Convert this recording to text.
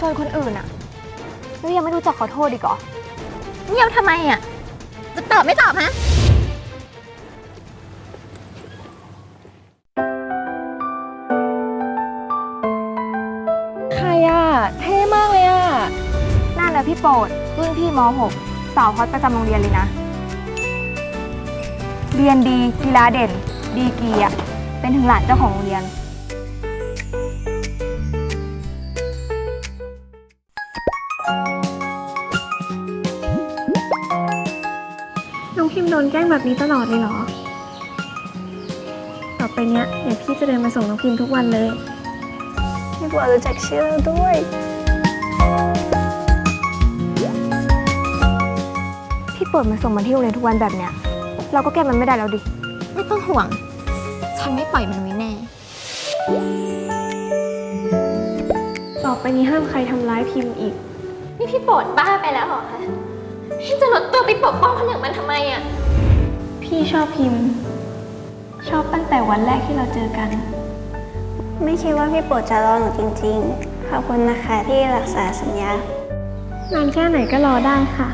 ส่วนคนอื่นอะแล้วยังไม่รู้จักขอโทษอีกเหรอเงียบทำไมอะจะตอบไม่ตอบฮะ ใครอะเท่มากเลยอะนั่นแหละพี่โปรดรุ่นพี่ม .6 สาวฮอตประจำโรงเรียนเลยนะ เรียนดีกีฬาเด่น ดีกรีอะเป็นถึงหลานเจ้าของโรงเรียน น้องพิมพ์โดนแกล้งแบบนี้ตลอดเลยเหรอ ต่อไปเนี้ยเดี๋ยวพี่จะเดินมาส่งน้องพิมพ์ทุกวันเลย พี่บัวรู้จักชื่อเราด้วย พี่โปรดมาส่งมันที่โรงเรียนทุกวันแบบเนี้ย เราก็แก้มันไม่ได้แล้วดิ ไม่ต้องห่วง ฉันไม่ปล่อยมันไว้แน่ ต่อไปนี้ห้ามใครทำร้ายพิมพ์อีก นี่พี่โปรดบ้าไปแล้วเหรอคะพี่จะลดตัวไปปกป้องคนอย่างมันทำไมอะพี่ชอบพิมพ์ ชอบตั้งแต่วันแรกที่เราเจอกัน ไม่คิดว่าพี่โปรดจะรอหนูจริงๆ ขอบคุณนะคะที่รักษาสัญญานานแค่ไหนก็รอได้ค่ะ